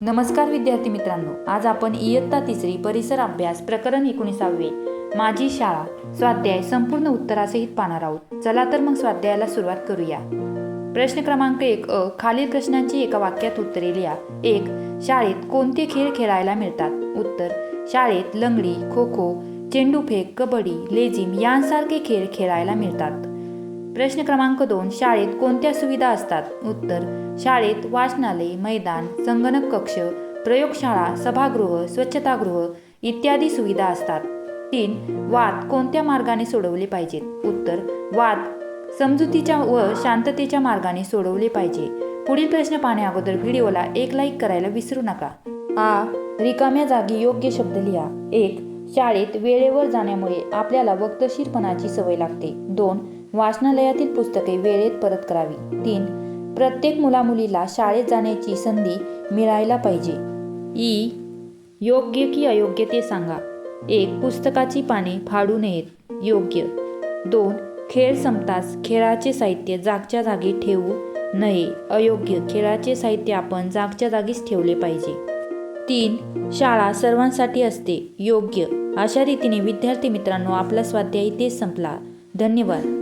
नमस्कार विद्यार्थी मित्रांनो आज आपण इयत्ता तिसरी परिसर अभ्यास प्रकरण एकोणीसावे. माझी शाळा स्वाध्याय संपूर्ण उत्तरासहित पाहणार आहोत. चला तर मग स्वाध्यायाला सुरुवात करूया. प्रश्न क्रमांक एक अ खालील प्रश्नांची एका वाक्यात उत्तरे लिहा. एक शाळेत कोणते खेळ खेळायला मिळतात? उत्तर शाळेत लंगडी खो खो चेंडू फेक कबड्डी लेझिम यांसारखे खेळ खेळायला मिळतात. प्रश्न क्रमांक दोन शाळेत कोणत्या सुविधा असतात? उत्तर शाळेत वाचनालय मैदान संगणक कक्ष प्रयोगशाळा सभागृह स्वच्छतागृह इत्यादी सुविधा असतात. तीन वाद कोणत्या मार्गाने सोडवले पाहिजेत? उत्तर वाद समजुतीच्या व शांततेच्या मार्गाने सोडवले पाहिजे. पुढील प्रश्न पाहण्या अगोदर व्हिडिओला एक लाईक करायला विसरू नका. आ रिकाम्या जागी योग्य शब्द लिहा. एक शाळेत वेळेवर जाण्यामुळे आपल्याला वक्तशीरपणाची सवय लागते. दोन वाचनालयातील पुस्तके वेळेत परत करावी. तीन प्रत्येक मुलामुलीला शाळेत जाण्याची संधी मिळायला पाहिजे. ई योग्य की अयोग्य ते सांगा. एक पुस्तकाची पाने फाडू नयेत. योग्य. दोन खेळ संपताच खेळाचे साहित्य जागच्या जागी ठेवू नये. अयोग्य खेळाचे साहित्य आपण जागच्या जागीच ठेवले पाहिजे. तीन शाळा सर्वांसाठी असते. योग्य. अशा रीतीने विद्यार्थी मित्रांनो आपला स्वाध्याय इथेच संपला. धन्यवाद.